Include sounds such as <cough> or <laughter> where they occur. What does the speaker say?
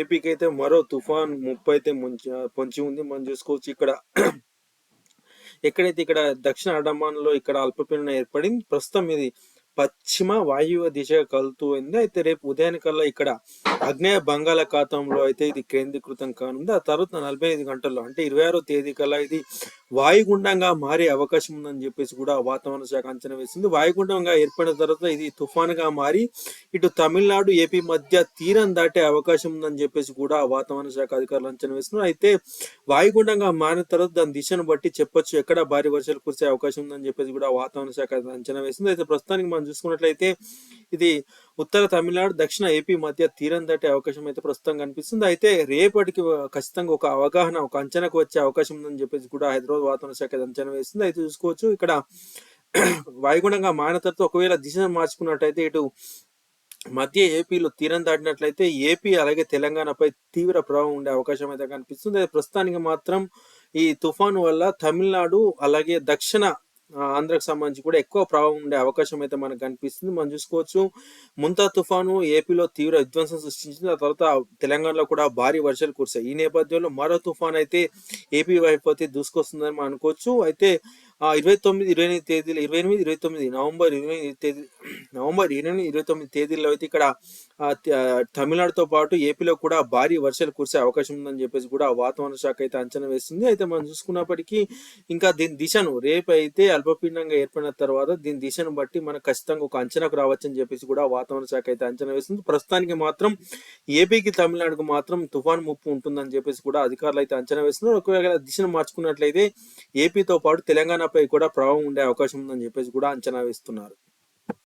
ఏపీకి అయితే మరో తుఫాన్ ముప్పు అయితే పొంచి ఉంది. మనం చూసుకోవచ్చు ఇక్కడ. ఎక్కడైతే ఇక్కడ దక్షిణ అండమాన్లో ఇక్కడ అల్పపీడనం ఏర్పడింది ప్రస్తుతం ఇది పశ్చిమ వాయువ్య దిశగా కలుతూ ఉంది. అయితే రేపు ఉదయానికల్లా ఇక్కడ అగ్నేయ బంగాళాఖాతంలో అయితే ఇది కేంద్రీకృతం కానుంది. ఆ తర్వాత నలభై ఐదు గంటల్లో అంటే ఇరవై ఆరో తేదీ కల్లా ఇది వాయుగుండంగా మారే అవకాశం ఉందని చెప్పేసి కూడా వాతావరణ శాఖ అంచనా వేసింది. వాయుగుండంగా ఏర్పడిన తర్వాత ఇది తుఫానుగా మారి ఇటు తమిళనాడు ఏపీ మధ్య తీరం దాటే అవకాశం ఉందని చెప్పేసి కూడా వాతావరణ శాఖ అధికారులు అంచనా వేస్తున్నారు. అయితే వాయుగుండంగా మారిన తర్వాత దాని దిశను బట్టి చెప్పొచ్చు ఎక్కడ భారీ వర్షాలు కురిసే అవకాశం ఉందని చెప్పేసి కూడా వాతావరణ శాఖ అంచనా వేసింది. అయితే ప్రస్తుతానికి మనం చూసుకున్నట్లయితే ఇది ఉత్తర తమిళనాడు దక్షిణ ఏపీ మధ్య తీరం దాటే అవకాశం అయితే ప్రస్తుతం కనిపిస్తుంది. అయితే రేపటికి ఖచ్చితంగా ఒక అవగాహన ఒక అంచనాకు వచ్చే అవకాశం ఉందని చెప్పేసి కూడా హైదరాబాద్ వాతావరణ శాఖ అంచనా వేస్తుంది అయితే చూసుకోవచ్చు ఇక్కడ <clears throat> వాయుగుణంగా మారిన తర్వాత ఒకవేళ దిశను మార్చుకున్నట్టయితే ఇటు మధ్య ఏపీలో తీరం దాటినట్లయితే ఏపీ అలాగే తెలంగాణపై తీవ్ర ప్రభావం ఉండే అవకాశం అయితే కనిపిస్తుంది. అయితే ప్రస్తుతానికి మాత్రం ఈ తుఫాను వల్ల తమిళనాడు అలాగే దక్షిణ ఆంధ్రకు సంబంధించి కూడా ఎక్కువ ప్రభావం ఉండే అవకాశం అయితే మనకు కనిపిస్తుంది. మనం చూసుకోవచ్చు ముంతా తుఫాను ఏపీలో తీవ్ర విధ్వంసం సృష్టించింది. ఆ తర్వాత తెలంగాణలో కూడా భారీ వర్షాలు కురిశాయి. ఈ నేపథ్యంలో మరో తుఫాన్ అయితే ఏపీ వైపు అయితే దూసుకొస్తుందని మనం అనుకోవచ్చు. అయితే ఇరవై తొమ్మిది ఇరవై ఎనిమిది తేదీలు ఇరవై ఎనిమిది ఇరవై తొమ్మిది నవంబర్ ఇరవై ఎనిమిది తేదీ నవంబర్ ఇరవై ఎనిమిది ఇరవై తొమ్మిది తేదీల్లో అయితే ఇక్కడ తమిళనాడుతో పాటు ఏపీలో కూడా భారీ వర్షాలు కురిసే అవకాశం ఉందని చెప్పేసి కూడా వాతావరణ శాఖ అయితే అంచనా వేసింది అయితే మనం చూసుకున్నప్పటికీ ఇంకా దీని దిశను రేపు అయితే అల్పపీడనంగా ఏర్పడిన తర్వాత దీని దిశను బట్టి మనకు ఖచ్చితంగా ఒక అంచనాకు రావచ్చని చెప్పేసి కూడా వాతావరణ శాఖ అయితే అంచనా వేసింది ప్రస్తుతానికి మాత్రం ఏపీకి తమిళనాడుకు మాత్రం తుఫాన్ ముప్పు ఉంటుందని చెప్పేసి కూడా అధికారులు అయితే అంచనా వేస్తున్నారు. ఒకవేళ దిశను మార్చుకున్నట్లయితే ఏపీతో పాటు తెలంగాణ తెలంగాణపై కూడా ప్రభావం ఉండే అవకాశం ఉందని చెప్పేసి కూడా అంచనా వేస్తున్నారు.